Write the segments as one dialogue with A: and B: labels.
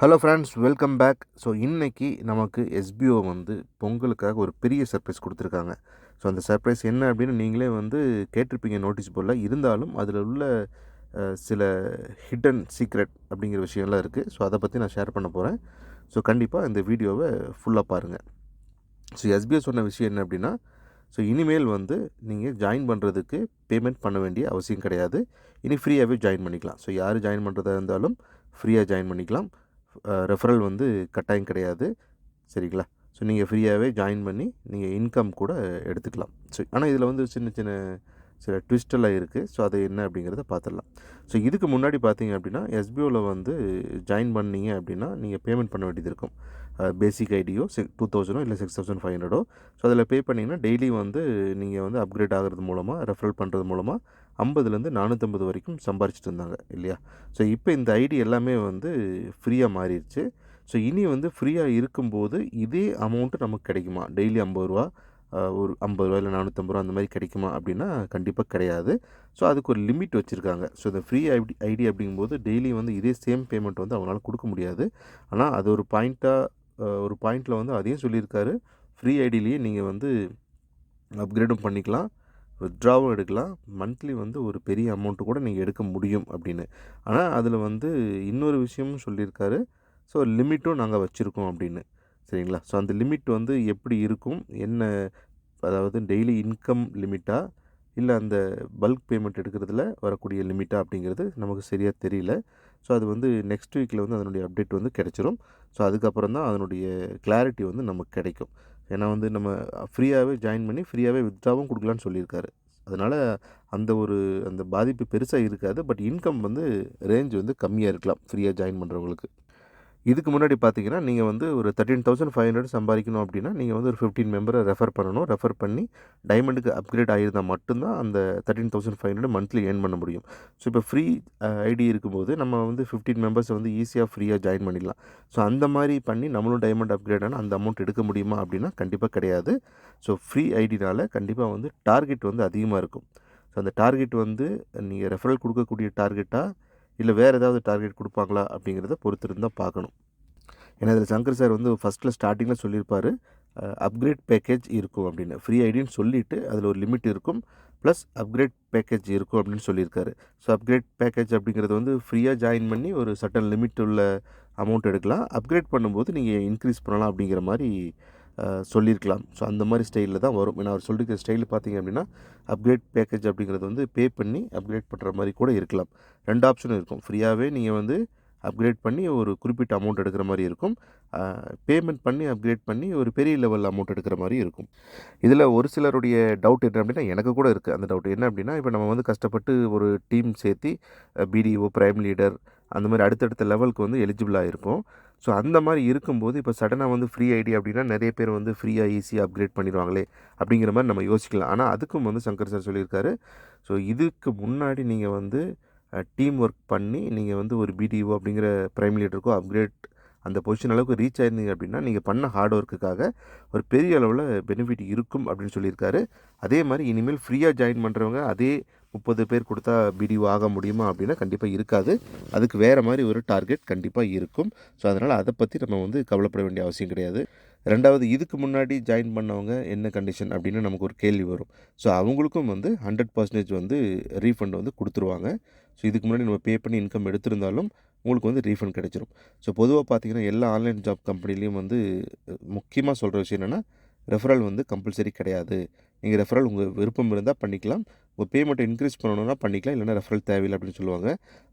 A: Hello friends welcome back so இன்றைக்கி நமக்கு SPO வந்து பொங்கலுக்காக ஒரு பெரிய சர்ப்ரைஸ் கொடுத்துருக்காங்க. ஸோ அந்த சர்ப்ரைஸ் என்ன அப்படின்னு நீங்களே வந்து கேட்டிருப்பீங்க நோட்டீஸ் போர்டில் இருந்தாலும் அதில் உள்ள சில ஹிடன் சீக்ரெட் அப்படிங்கிற விஷயம்லாம் இருக்குது ஸோ அதை பற்றி நான் ஷேர் பண்ண போகிறேன் ஸோ கண்டிப்பாக இந்த வீடியோவை ஃபுல்லாக பாருங்கள் ஸோ எஸ்பிஓ சொன்ன விஷயம் என்ன அப்படின்னா ஸோ இனிமேல் வந்து நீங்கள் ஜாயின் பண்ணுறதுக்கு பேமெண்ட் பண்ண வேண்டிய அவசியம் கிடையாது. இனி ஃப்ரீயாகவே ஜாயின் பண்ணிக்கலாம். ஸோ யார் ஜாயின் பண்ணுறதா இருந்தாலும் ஃப்ரீயாக ஜாயின் பண்ணிக்கலாம். ரெஃபரல் வந்து கட்டாயம் கிடையாது. சரிங்களா? ஸோ நீங்கள் ஃப்ரீயாகவே ஜாயின் பண்ணி நீங்கள் இன்கம் கூட எடுத்துக்கலாம். ஸோ ஆனால் இதில் வந்து சின்ன சின்ன சில ட்விஸ்டெல்லாம் இருக்குது ஸோ அது என்ன அப்படிங்கிறத பார்த்துடலாம் ஸோ இதுக்கு முன்னாடி பார்த்தீங்க அப்படின்னா எஸ்பிஓவில் வந்து ஜாயின் பண்ணீங்க அப்படின்னா நீங்கள் பேமெண்ட் பண்ண வேண்டியது இருக்கும். பேசிக் ஐடியோ சிக்ஸ் டூ தௌசண்டோ இல்லை சிக்ஸ் தௌசண்ட் ஃபைவ் ஹண்ட்ரடோ ஸோ அதில் பே பண்ணிங்கன்னா டெய்லி வந்து நீங்கள் வந்து அப்கிரேட் ஆகிறது மூலமாக ரெஃபரல் பண்ணுறது மூலமாக ஐம்பதுலேருந்து நானூற்றம்பது வரைக்கும் சம்பாரிச்சிட்டு இருந்தாங்க இல்லையா? ஸோ இப்போ இந்த ஐடி எல்லாமே வந்து ஃப்ரீயாக மாறிடுச்சு. ஸோ இனி வந்து ஃப்ரீயாக இருக்கும்போது இதே அமௌண்ட்டு நமக்கு கிடைக்குமா? டெய்லி ஐம்பது ரூபா ஒரு ஐம்பது ரூபா இல்லை நானூற்றம்பது ரூபா அந்த மாதிரி கிடைக்குமா அப்படின்னா கண்டிப்பாக கிடையாது. ஸோ அதுக்கு ஒரு லிமிட் வச்சுருக்காங்க. ஸோ இந்த ஃப்ரீ ஐடி ஐடி அப்படிங்கும்போது டெய்லி வந்து இதே சேம் பேமெண்ட் வந்து அவங்களால கொடுக்க முடியாது. ஆனால் அது ஒரு பாயிண்ட்டாக ஒரு பாயிண்டில் வந்து அதையும் சொல்லியிருக்காரு. ஃப்ரீ ஐடியிலேயே நீங்கள் வந்து அப்கிரேடும் பண்ணிக்கலாம். வித்ட்ராவும் எடுக்கலாம். மந்த்லி வந்து ஒரு பெரிய அமௌண்ட்டு கூட நீங்கள் எடுக்க முடியும் அப்படின்னு. ஆனால் அதில் வந்து இன்னொரு விஷயமும் சொல்லியிருக்காரு. ஸோ லிமிட்டும் நாங்கள் வச்சுருக்கோம் அப்படின்னு. சரிங்களா? ஸோ அந்த லிமிட் வந்து எப்படி இருக்கும்? என்ன அதாவது டெய்லி இன்கம் லிமிட்டாக இல்லை அந்த பல்க் பேமெண்ட் எடுக்கிறதுல வரக்கூடிய லிமிட்டா அப்படிங்கிறது நமக்கு சரியாக தெரியல. ஸோ அது வந்து நெக்ஸ்ட் வீக்கில் வந்து அதனுடைய அப்டேட் வந்து கிடைச்சிரும். ஸோ அதுக்கப்புறம் தான் அதனுடைய கிளாரிட்டி வந்து நமக்கு கிடைக்கும். ஏன்னா வந்து நம்ம ஃப்ரீயாகவே ஜாயின் பண்ணி ஃப்ரீயாகவே வித்ட்ராவும் கொடுக்கலான்னு சொல்லியிருக்காரு. அதனால் அந்த ஒரு அந்த பாதிப்பு பெருசாக இருக்காது. பட் இன்கம் வந்து ரேஞ்ச் வந்து கம்மியாக இருக்கலாம் ஃப்ரீயாக ஜாயின் பண்ணுறவங்களுக்கு இதுக்கு முன்னாடி பார்த்தீங்கன்னா நீங்கள் வந்து ஒரு தேர்ட்டின் தௌசண்ட் ஃபைவ் ஹண்ட்ரட் சம்பாதிக்கணும் அப்படின்னா நீங்கள் வந்து ஒரு ஃபிஃப்டீன் மெம்பரை ரெஃபர் பண்ணணும். ரெஃபர் பண்ணி டைமண்டுக்கு அப்கிரேட் ஆகியிருந்தால் மட்டும்தான் அந்த thirteen thousand five hundred monthly earn பண்ண முடியும். ஸோ இப்போ ஃப்ரீ ஐடி இருக்கும்போது நம்ம வந்து ஃபிஃப்டீன் மெம்பர்ஸை வந்து ஈஸியாக ஃப்ரீயாக ஜாயின் பண்ணிடலாம். ஸோ அந்த மாதிரி பண்ணி நம்மளும் டைமண்ட் அப்கிரேட் ஆனால் அந்த அமௌண்ட் எடுக்க முடியுமா அப்படின்னா கண்டிப்பாக கிடையாது. ஸோ ஃப்ரீ ஐடினால் கண்டிப்பாக வந்து டார்கெட் வந்து அதிகமாக இருக்கும். ஸோ அந்த டார்கெட் வந்து நீங்கள் ரெஃபரல் கொடுக்கக்கூடிய டார்கெட்டாக இல்லை வேறு ஏதாவது டார்கெட் கொடுப்பாங்களா அப்படிங்கிறத பொறுத்திருந்தால் பார்க்கணும். ஏன்னா இதில் சங்கர் சார் வந்து ஃபஸ்ட்டில் ஸ்டார்டிங்கில் சொல்லியிருப்பார் அப்கிரேட் பேக்கேஜ் இருக்கும் அப்படின்னு. ஃப்ரீ ஐடின்னு சொல்லிவிட்டு அதில் ஒரு லிமிட் இருக்கும் ப்ளஸ் அப்கிரேட் பேக்கேஜ் இருக்கும் அப்படின்னு சொல்லியிருக்காரு. ஸோ அப்கிரேட் பேக்கேஜ் அப்படிங்கிறது வந்து ஃப்ரீயாக ஜாயின் பண்ணி ஒரு சட்டன் லிமிட் உள்ள அமௌண்ட் எடுக்கலாம். அப்கிரேட் பண்ணும்போது நீங்கள் இன்க்ரீஸ் பண்ணலாம் அப்படிங்கிற மாதிரி சொல்லியிருக்கலாம். ஸோ அந்த மாதிரி ஸ்டைலில் தான் வரும். ஏன்னா அவர் சொல்லியிருக்கிற ஸ்டைல் பார்த்தீங்க அப்படின்னா அப்கிரேட் பேக்கேஜ் அப்படிங்கிறது வந்து பே பண்ணி அப்கிரேட் பண்ணுற மாதிரி கூட இருக்கலாம். ரெண்டு ஆப்ஷனும் இருக்கும். ஃப்ரீயாகவே நீங்கள் வந்து அப்கிரேட் பண்ணி ஒரு குறிப்பிட்ட அமௌண்ட் எடுக்கிற மாதிரி இருக்கும். பேமெண்ட் பண்ணி அப்கிரேட் பண்ணி ஒரு பெரிய லெவல் அமௌண்ட் எடுக்கிற மாதிரி இருக்கும். இதில் ஒரு சிலருடைய டவுட் என்ன அப்படின்னா எனக்கு கூட இருக்குது அந்த டவுட் என்ன அப்படின்னா இப்போ நம்ம வந்து கஷ்டப்பட்டு ஒரு டீம் சேர்த்து பிடிஓ பிரைம் லீடர் அந்த மாதிரி அடுத்தடுத்த லெவலுக்கு வந்து எலிஜிபிளாக இருக்கும் ஸோ அந்த மாதிரி இருக்கும்போது இப்போ சடனாக வந்து ஃப்ரீ ஐடி அப்படின்னா நிறைய பேர் வந்து ஃப்ரீயாக ஈஸியாக அப்கிரேட் பண்ணிடுவாங்களே அப்படிங்கிற மாதிரி நம்ம யோசிக்கலாம். ஆனால் அதுக்கும் வந்து சங்கர் சார் சொல்லியிருக்காரு. ஸோ இதுக்கு முன்னாடி நீங்கள் வந்து டீம் ஒர்க் பண்ணி நீங்கள் வந்து ஒரு பிடிஓ அப்படிங்கிற ப்ரைம் லீடருக்கோ அப்கிரேட் அந்த பொசிஷன் அளவுக்கு ரீச் ஆயிருந்தீங்க அப்படின்னா நீங்கள் பண்ண ஹார்ட் ஒர்க்குக்காக ஒரு பெரிய அளவில் பெனிஃபிட் இருக்கும் அப்படின்னு சொல்லியிருக்காரு. அதே மாதிரி இனிமேல் ஃப்ரீயாக ஜாயின் பண்ணுறவங்க அதே முப்பது பேர் கொடுத்தா பிடிஓ ஆக முடியுமா அப்படின்னா கண்டிப்பாக இருக்காது. அதுக்கு வேறு மாதிரி ஒரு டார்கெட் கண்டிப்பாக இருக்கும். ஸோ அதனால் அதை பற்றி நம்ம வந்து கவலைப்பட வேண்டிய அவசியம் கிடையாது. ரெண்டாவது இதுக்கு முன்னாடி ஜாயின் பண்ணவங்க என்ன கண்டிஷன் அப்படின்னு நமக்கு ஒரு கேள்வி வரும். ஸோ அவங்களுக்கும் வந்து ஹண்ட்ரட் பர்சன்டேஜ் வந்து ரீஃபண்ட் வந்து கொடுத்துருவாங்க. ஸோ இதுக்கு முன்னாடி நம்ம பே பண்ணி இன்கம் எடுத்திருந்தாலும் உங்களுக்கு வந்து ரீஃபண்ட் கிடைச்சிரும். ஸோ பொதுவாக பார்த்தீங்கன்னா எல்லா ஆன்லைன் ஜாப் கம்பெனிலையும் வந்து முக்கியமாக சொல்கிற விஷயம் என்னென்னா ரெஃபரல் வந்து கம்பல்சரி கிடையாது. நீங்கள் ரெஃபரல் உங்கள் விருப்பம் இருந்தால் பண்ணிக்கலாம். உங்கள் பேமெண்ட்டை இன்க்ரீஸ் பண்ணணும்னா பண்ணிக்கலாம் இல்லைன்னா ரெஃபரல் தேவையில்லை அப்படின்னு சொல்லுவாங்க.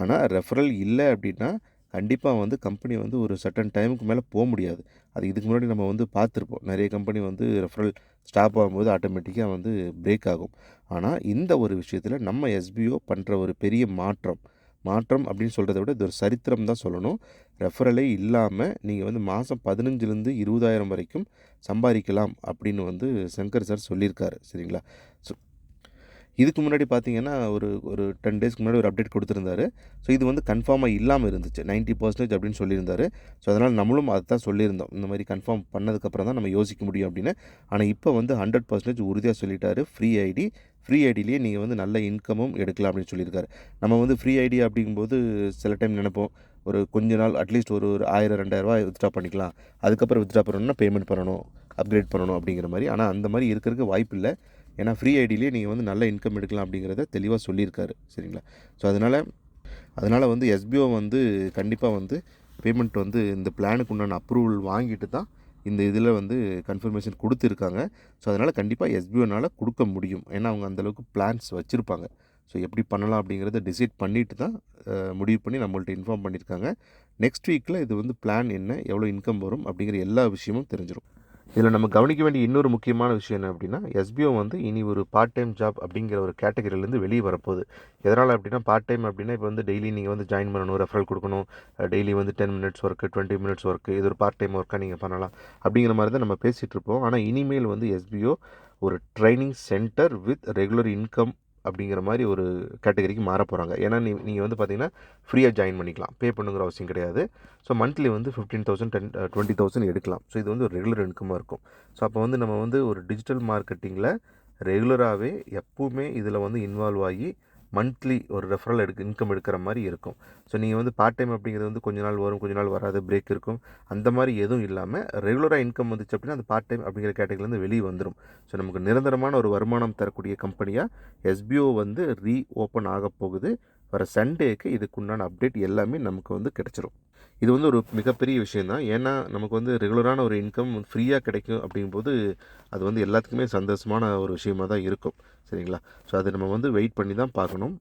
A: ஆனால் ரெஃபரல் இல்லை அப்படின்னா கண்டிப்பாக வந்து கம்பெனி வந்து ஒரு சட்டன் டைமுக்கு மேலே போக முடியாது. அது இதுக்கு முன்னாடி நம்ம வந்து பார்த்துருப்போம். நிறைய கம்பெனி வந்து ரெஃபரல் ஸ்டாப் ஆகும்போது ஆட்டோமேட்டிக்காக வந்து பிரேக் ஆகும். ஆனால் இந்த ஒரு விஷயத்தில் நம்ம எஸ்பிஓ பண்ணுற ஒரு பெரிய மாற்றம் மாற்றம் அப்படின்னு சொல்கிறத விட இது ஒரு சரித்திரம் தான் சொல்லணும். ரெஃபரலே இல்லாமல் நீங்கள் வந்து மாதம் பதினஞ்சுலேருந்து இருபதாயிரம் வரைக்கும் சம்பாதிக்கலாம் அப்படின்னு வந்து சங்கர் சார் சொல்லியிருக்காரு. சரிங்களா? ஸோ இதுக்கு முன்னாடி பார்த்தீங்கன்னா ஒரு ஒரு டென் டேஸ்க்கு முன்னாடி ஒரு அப்டேட் கொடுத்துருந்தாரு. ஸோ இது வந்து கன்ஃபார்மாக இல்லாமல் இருந்துச்சு. 90% பர்சன்டேஜ் அப்படின்னு சொல்லியிருந்தார். ஸோ அதனால் நம்மளும் அதை தான் சொல்லியிருந்தோம். இந்த மாதிரி கன்ஃபார்ம் பண்ணதுக்கப்புறம் தான் நம்ம யோசிக்க முடியும் அப்படின்னு. ஆனால் இப்போ வந்து ஹண்ட்ரட் பர்சன்டேஜ் உறுதியாக சொல்லிட்டாரு. ஃப்ரீ ஐடி ஃப்ரீ ஐடியிலேயே நீங்கள் வந்து நல்ல இன்கமும் எடுக்கலாம் அப்படின்னு சொல்லியிருக்காரு. நம்ம வந்து ஃப்ரீ ஐடி அப்படிங்கும்போது சில டைம் நினைப்போம். ஒரு கொஞ்ச நாள் அட்லீஸ்ட் ஒரு ஒரு ஆயிரம் ரெண்டாயிரரூவா வித்ட்ரா பண்ணிக்கலாம். அதுக்கப்புறம் வித்ட்ரா பண்ணணும்னா பேமெண்ட் பண்ணணும் அப்கிரேட் பண்ணணும் அப்படிங்கிற மாதிரி. ஆனால் அந்த மாதிரி இருக்கிறதுக்கு வாய்ப்பு இல்லை. ஏன்னா ஃப்ரீ ஐடியிலே நீங்கள் வந்து நல்ல இன்கம் எடுக்கலாம் அப்படிங்கிறத தெளிவாக சொல்லியிருக்காரு. சரிங்களா? ஸோ அதனால் அதனால் வந்து எஸ்பிஓ வந்து கண்டிப்பாக வந்து பேமெண்ட் வந்து இந்த பிளானுக்கு உண்டான அப்ரூவல் வாங்கிட்டு தான் இந்த இதில் வந்து கன்ஃபர்மேஷன் கொடுத்துருக்காங்க. ஸோ அதனால் கண்டிப்பாக எஸ்பிஓனால் கொடுக்க முடியும். ஏன்னா அவங்க அந்தளவுக்கு பிளான்ஸ் வச்சுருப்பாங்க. ஸோ எப்படி பண்ணலாம் அப்படிங்கிறத டிசைட் பண்ணிட்டு தான் முடிவு பண்ணி நம்மள்ட்ட இன்ஃபார்ம் பண்ணியிருக்காங்க நெக்ஸ்ட் வீக்கில் இது வந்து பிளான் என்ன எவ்வளோ இன்கம் வரும் அப்படிங்கிற எல்லா விஷயமும் தெரிஞ்சிடும் இதில் நம்ம கவனிக்க வேண்டிய இன்னொரு முக்கியமான விஷயம் என்ன அப்படின்னா எஸ்பிஓ வந்து இனி ஒரு பார்ட் டைம் ஜாப் அப்படிங்கிற ஒரு கேட்டகரியிலேருந்து வெளியே வரப்போகுது. எதனால் அப்படின்னா பார்ட் டைம் அப்படின்னா இப்போ வந்து டெய்லி நீங்கள் வந்து ஜாயின் பண்ணணும் ரெஃபரல் கொடுக்கணும். டெய்லி வந்து ten minutes work twenty minutes work இது ஒரு பார்ட் டைம் ஒர்க்காக நீங்கள் பண்ணலாம். அப்படிங்கிற மாதிரி தான் நம்ம பேசிகிட்டு இருப்போம். ஆனால் இனிமேல் வந்து எஸ்பிஓ ஒரு training centre with regular income அப்படிங்கிற மாதிரி ஒரு கேட்டகரிக்கு மாற போகிறாங்க ஏன்னா நீ நீங்கள் வந்து பார்த்தீங்கன்னா ஃப்ரீயாக ஜாயின் பண்ணிக்கலாம். பே பண்ணுங்கிற அவசியம் கிடையாது. ஸோ மந்த்லி வந்து fifteen thousand ten twenty thousand எடுக்கலாம். ஸோ இது வந்து ஒரு ரெகுலர் இன்கமாக இருக்கும். ஸோ அப்போ வந்து நம்ம வந்து ஒரு டிஜிட்டல் மார்க்கெட்டிங்கில் ரெகுலராகவே எப்பவுமே இதில் வந்து இன்வால்வ் ஆகி மந்த்லி ஒரு ரெஃபரல் எடுக்க இன்கம் எடுக்கிற மாதிரி இருக்கும். ஸோ நீங்கள் வந்து பார்ட் டைம் அப்படிங்கிறது வந்து கொஞ்ச நாள் வரும் கொஞ்ச நாள் வராது பிரேக் இருக்கும். அந்த மாதிரி எதுவும் இல்லாமல் ரெகுலராக இன்கம் வந்துச்சு அப்படின்னா அந்த பார்ட் டைம் அப்படிங்கிற கேட்டகரிலேருந்து வெளியே வந்துடும் ஸோ நமக்கு நிரந்தரமான ஒரு வருமானம் தரக்கூடிய கம்பெனியாக எஸ்பிஓ வந்து ரீ ஓப்பன் ஆக போகுது. வர சண்டேக்கு இதுக்குண்டான அப்டேட் எல்லாமே நமக்கு வந்து கிடச்சிரும். இது வந்து ஒரு மிகப்பெரிய விஷயம் தான் ஏன்னா நமக்கு வந்து ரெகுலரான ஒரு இன்கம் ஃப்ரீயாக கிடைக்கும் அப்படிங்கும்போது அது வந்து எல்லாத்துக்குமே சந்தோஷமான ஒரு விஷயமா தான் இருக்கும். சரிங்களா? ஸோ அது நம்ம வந்து வெயிட் பண்ணி தான் பார்க்கணும்.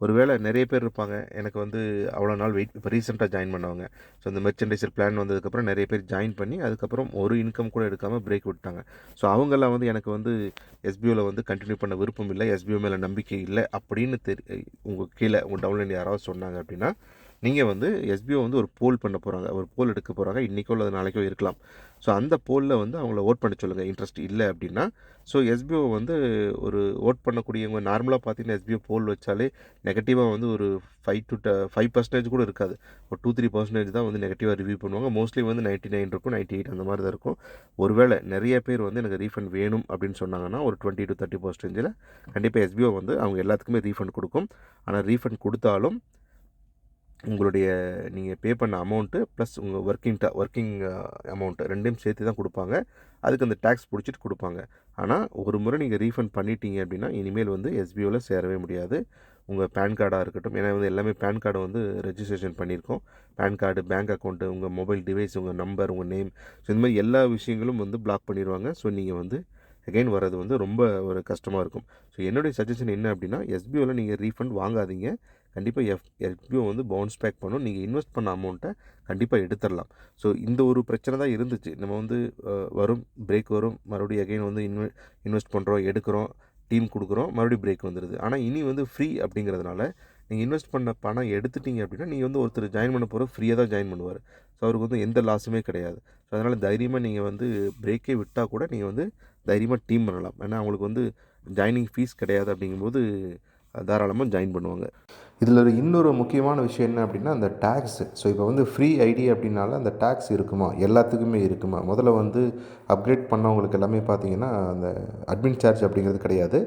A: ஒருவேளை நிறைய பேர் இருப்பாங்க. எனக்கு வந்து அவ்வளோ நாள் வெயிட் இப்போ ரீசெண்டாக ஜாயின் பண்ணவங்க. ஸோ அந்த மெர்ச்சன்டைசர் பிளான் வந்ததுக்கப்புறம் நிறைய பேர் ஜாயின் பண்ணி அதுக்கப்புறம் ஒரு இன்கம் கூட எடுக்காமல் பிரேக் விட்டாங்க ஸோ அவங்கெல்லாம் வந்து எனக்கு வந்து எஸ்பிஓவில் வந்து கண்டினியூ பண்ண விருப்பம் இல்லை. எஸ்பிஓ மேலே நம்பிக்கை இல்லை அப்படின்னு தெரி உங்கள் கீழே உங்கள் டவுன்லைன் யாராவது சொன்னாங்க அப்படின்னா நீங்கள் வந்து எஸ்பிஓ வந்து ஒரு போல் பண்ண போகிறாங்க ஒரு போல் எடுக்க போகிறாங்க இன்றைக்கோ அல்லது நாளைக்கோ இருக்கலாம். ஸோ அந்த போலில் வந்து அவங்கள ஓட் பண்ண சொல்லுங்கள் இன்ட்ரெஸ்ட் இல்லை அப்படின்னா. ஸோ எஸ்பிஓ வந்து ஒரு ஓட் பண்ணக்கூடியவங்க நார்மலாக பார்த்தீங்கன்னா எஸ்பிஓ போல் வச்சாலே நெகட்டிவாக வந்து ஒரு ஃபைவ் டு ஃபைவ் பர்சன்டேஜ் கூட இருக்காது. ஒரு டூ த்ரீ பர்சன்டேஜ் தான் வந்து நெகட்டிவாக ரிவ்யூ பண்ணுவாங்க. மோஸ்ட்லி வந்து நைன்ட்டி நைன் இருக்கும் நைன்ட்டி எயிட் அந்த மாதிரி தான் இருக்கும். ஒருவேளை நிறைய பேர் வந்து எனக்கு ரீஃபண்ட் வேணும் அப்படின்னு சொன்னாங்கன்னா ஒரு டுவெண்ட்டி டு தேர்ட்டி பர்சன்டேஜில் கண்டிப்பாக எஸ்பிஓ வந்து அவங்க எல்லாத்துக்குமே ரீஃபண்ட் கொடுக்கும். ஆனால் ரீஃபண்ட் கொடுத்தாலும் உங்களுடைய நீங்கள் பே பண்ண அமௌண்ட்டு ப்ளஸ் உங்கள் ஒர்க்கிங் ட ஒர்க்கிங் அமௌண்ட்டு ரெண்டையும் சேர்த்து தான் கொடுப்பாங்க. அதுக்கு அந்த டேக்ஸ் பிடிச்சிட்டு கொடுப்பாங்க. ஆனால் ஒரு முறை நீங்கள் ரீஃபண்ட் பண்ணிட்டீங்க அப்படின்னா இனிமேல் வந்து எஸ்பிஓவில் சேரவே முடியாது. உங்கள் பேன் கார்டாக இருக்கட்டும். ஏன்னா வந்து எல்லாமே பேன் கார்டு வந்து ரெஜிஸ்ட்ரேஷன் பண்ணியிருக்கோம். பேன் கார்டு பேங்க் அக்கௌண்ட்டு உங்கள் மொபைல் டிவைஸ் உங்கள் நம்பர் உங்கள் நேம் ஸோ இந்த மாதிரி எல்லா விஷயங்களும் வந்து பிளாக் பண்ணிடுவாங்க ஸோ நீங்கள் வந்து அகைன் வர்றது வந்து ரொம்ப ஒரு கஷ்டமாக இருக்கும். ஸோ என்னுடைய சஜஷன் என்ன அப்படின்னா எஸ்பிஓவில் நீங்கள் ரீஃபண்ட் வாங்காதீங்க. கண்டிப்பாக எஃப் எஸ்பிஓ வந்து பவுன்ஸ் பேக் பண்ணும். நீங்கள் இன்வெஸ்ட் பண்ண அமௌண்ட்டை கண்டிப்பாக எடுத்துடலாம். ஸோ இந்த ஒரு பிரச்சனை தான் இருந்துச்சு. நம்ம வந்து வரும் பிரேக் வரும். மறுபடியும் அகைன் வந்து இன்வெ இன்வெஸ்ட் பண்ணுறோம் எடுக்கிறோம் டீம் கொடுக்குறோம் மறுபடியும் பிரேக் வந்துடுது ஆனால் இனி வந்து ஃப்ரீ அப்படிங்கிறதுனால நீங்கள் இன்வெஸ்ட் பண்ண பணம் எடுத்துட்டீங்க அப்படின்னா நீங்கள் வந்து ஒருத்தர் ஜாயின் பண்ண போகிற ஃப்ரீயாக தான் ஜாயின் பண்ணுவார். ஸோ அவருக்கு வந்து எந்த லாஸுமே கிடையாது. ஸோ அதனால் தைரியமாக நீங்கள் வந்து பிரேக்கே விட்டால் கூட நீங்கள் வந்து தைரியமாக டீம் பண்ணலாம். ஏன்னா அவங்களுக்கு வந்து ஜாயினிங் ஃபீஸ் கிடையாது அப்படிங்கும்போது தாராளமாக ஜாயின் பண்ணுவாங்க. இதில் ஒரு இன்னொரு முக்கியமான விஷயம் என்ன அப்படின்னா அந்த டேக்ஸு ஸோ இப்போ வந்து ஃப்ரீ ஐடி அப்படின்னால அந்த டேக்ஸ் இருக்குமா? எல்லாத்துக்குமே இருக்குமா? முதல்ல வந்து அப்கிரேட் பண்ணவங்களுக்கு எல்லாமே பார்த்தீங்கன்னா அந்த அட்மின் சார்ஜ் அப்படிங்கிறது கிடையாது.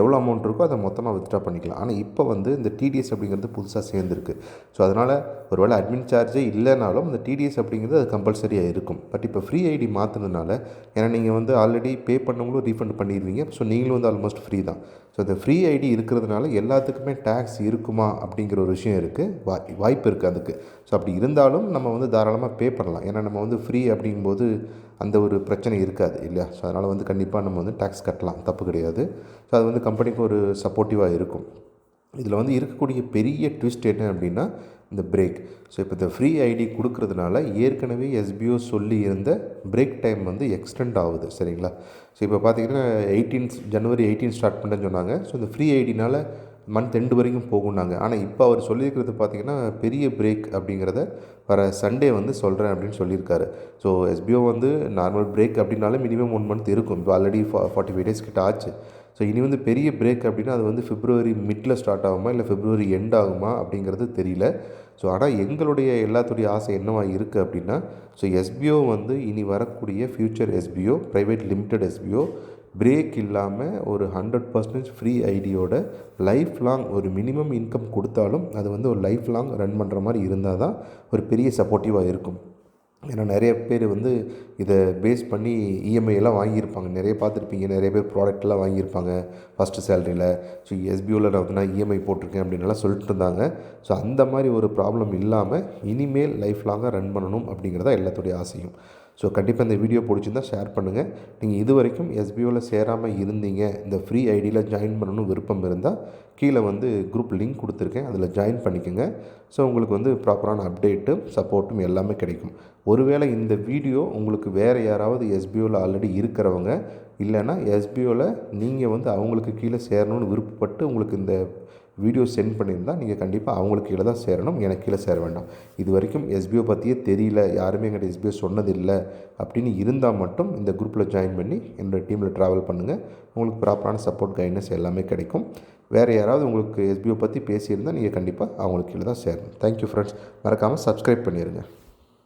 A: எவ்வளோ அமௌண்ட் இருக்கோ அதை மொத்தமாக வித்ட்ரா பண்ணிக்கலாம். ஆனால் இப்போ வந்து இந்த டிடிஎஸ் அப்படிங்கிறது புதுசாக சேர்ந்துருக்கு. ஸோ அதனால் ஒருவேளை அட்மின் சார்ஜே இல்லைனாலும் அந்த டிடிஎஸ் அப்படிங்கிறது அது கம்பல்சரியாக இருக்கும். பட் இப்போ ஃப்ரீ ஐடி மாற்றினதுனால ஏன்னா நீங்கள் வந்து ஆல்ரெடி பே பண்ணவங்களும் ரீஃபண்ட் பண்ணிடுவீங்க. ஸோ நீங்களும் வந்து ஆல்மோஸ்ட் ஃப்ரீ தான். ஸோ இந்த ஃப்ரீ ஐடி இருக்கிறதுனால எல்லாத்துக்குமே டேக்ஸ் இருக்குமா அப்படிங்கிற ஒரு விஷயம் இருக்குது வாய் வாய்ப்பு இருக்குது அதுக்கு. ஸோ அப்படி இருந்தாலும் நம்ம வந்து தாராளமாக பே பண்ணலாம். ஏன்னா நம்ம வந்து ஃப்ரீ அப்படிங்கும்போது அந்த ஒரு பிரச்சனை இருக்காது இல்லையா? ஸோ அதனால் வந்து கண்டிப்பாக நம்ம வந்து டேக்ஸ் கட்டலாம். தப்பு கிடையாது. ஸோ அது வந்து கம்பெனிக்கு ஒரு சப்போர்ட்டிவாக இருக்கும். இதில் வந்து இருக்கக்கூடிய பெரிய ட்விஸ்ட் என்ன அப்படின்னா இந்த பிரேக் ஸோ இப்போ இந்த ஃப்ரீ ஐடி கொடுக்கறதுனால ஏற்கனவே எஸ்பிஓ சொல்லி இருந்த பிரேக் டைம் வந்து எக்ஸ்டெண்ட் ஆகுது சரிங்களா? ஸோ இப்போ பார்த்தீங்கன்னா எயிட்டீன் ஜனவரி எயிட்டீன் ஸ்டார்ட் பண்ணுறேன்னு சொன்னாங்க. ஸோ இந்த ஃப்ரீ ஐடினால் மந்த் எண்டு வரைக்கும் போகும்னாங்க. ஆனால் இப்போ அவர் சொல்லியிருக்கிறது பார்த்தீங்கன்னா பெரிய பிரேக் அப்படிங்கிறத வர சண்டே வந்து சொல்கிறேன் அப்படின்னு சொல்லியிருக்காரு. ஸோ எஸ்பிஓ வந்து நார்மல் பிரேக் அப்படின்னாலே மினிமம் ஒன் மந்த் இருக்கும். இப்போ ஆல்ரெடி ஃபா ஃபார்ட்டி ஃபைவ் டேஸ் கிட்ட ஆச்சு. ஸோ இனி வந்து பெரிய பிரேக் அப்படின்னா அது வந்து ஃபிப்ரவரி மிட்டில் ஸ்டார்ட் ஆகுமா இல்லை ஃபிப்ரவரி எண்ட் ஆகுமா அப்படிங்கிறது தெரியல. ஸோ ஆனால் எங்களுடைய எல்லாத்துடைய ஆசை என்னவா இருக்குது அப்படின்னா ஸோ எஸ்பிஓ வந்து இனி வரக்கூடிய future SPO private limited SPO break இல்லாமல் ஒரு ஹண்ட்ரட் பர்சன்டேஜ் ஃப்ரீ ஐடியோட லைஃப் லாங் ஒரு மினிமம் இன்கம் கொடுத்தாலும் அது வந்து ஒரு லைஃப் லாங் ரன் பண்ணுற மாதிரி இருந்தால் தான் ஒரு பெரிய சப்போர்ட்டிவாக இருக்கும். ஏன்னா நிறைய பேர் வந்து இதை பேஸ் பண்ணி இஎம்ஐயெல்லாம் வாங்கியிருப்பாங்க. நிறைய பார்த்துருப்பீங்க. நிறைய பேர் ப்ராடக்ட்லாம் வாங்கியிருப்பாங்க. ஃபஸ்ட்டு சேலரியில் ஸோ எஸ்பியூவில் நான் வந்து நான் இஎம்ஐ போட்டிருக்கேன் அப்படின்னுலாம் சொல்லிட்டு இருந்தாங்க. ஸோ அந்த மாதிரி ஒரு ப்ராப்ளம் இல்லாமல் இனிமேல் லைஃப் லாங்காக ரன் பண்ணணும் அப்படிங்கிறதா எல்லாத்துடைய ஆசையும். ஸோ கண்டிப்பாக இந்த வீடியோ பிடிச்சிருந்தா ஷேர் பண்ணுங்கள் நீங்கள் இது வரைக்கும் எஸ்பிஓவில் சேராமல் இருந்தீங்க இந்த ஃப்ரீ ஐடியில் ஜாயின் பண்ணணும் விருப்பம் இருந்தால் கீழே வந்து குரூப் லிங்க் கொடுத்துருக்கேன். அதில் ஜாயின் பண்ணிக்கோங்க. ஸோ உங்களுக்கு வந்து ப்ராப்பரான அப்டேட்டும் சப்போர்ட்டும் எல்லாமே கிடைக்கும். ஒருவேளை இந்த வீடியோ உங்களுக்கு வேறு யாராவது எஸ்பிஓவில் ஆல்ரெடி இருக்கிறவங்க இல்லைன்னா எஸ்பிஓவில் நீங்கள் வந்து அவங்களுக்கு கீழே சேரணும்னு விருப்பப்பட்டு உங்களுக்கு இந்த வீடியோ சென்ட் பண்ணியிருந்தால் நீங்கள் கண்டிப்பாக அவங்களுக்கு கீழே தான் சேரணும். எனக்கு கீழே சேர வேண்டாம். இது வரைக்கும் எஸ்பிஓ பற்றியே தெரியல. யாருமே எங்கள்கிட்ட எஸ்பிஓ சொன்னதில்லை அப்படின்னு இருந்தால் மட்டும் இந்த குரூப்பில் ஜாயின் பண்ணி என்னோடய டீமில் ட்ராவல் பண்ணுங்கள் உங்களுக்கு ப்ராப்பரான சப்போர்ட் கைட்னஸ் எல்லாமே கிடைக்கும். வேறு யாராவது உங்களுக்கு எஸ்பிஓ பற்றி பேசியிருந்தால் நீங்கள் கண்டிப்பாக அவங்களுக்கு கீழே தான் சேரணும். தேங்க்யூ ஃப்ரெண்ட்ஸ் மறக்காமல் சப்ஸ்கிரைப் பண்ணிடுங்க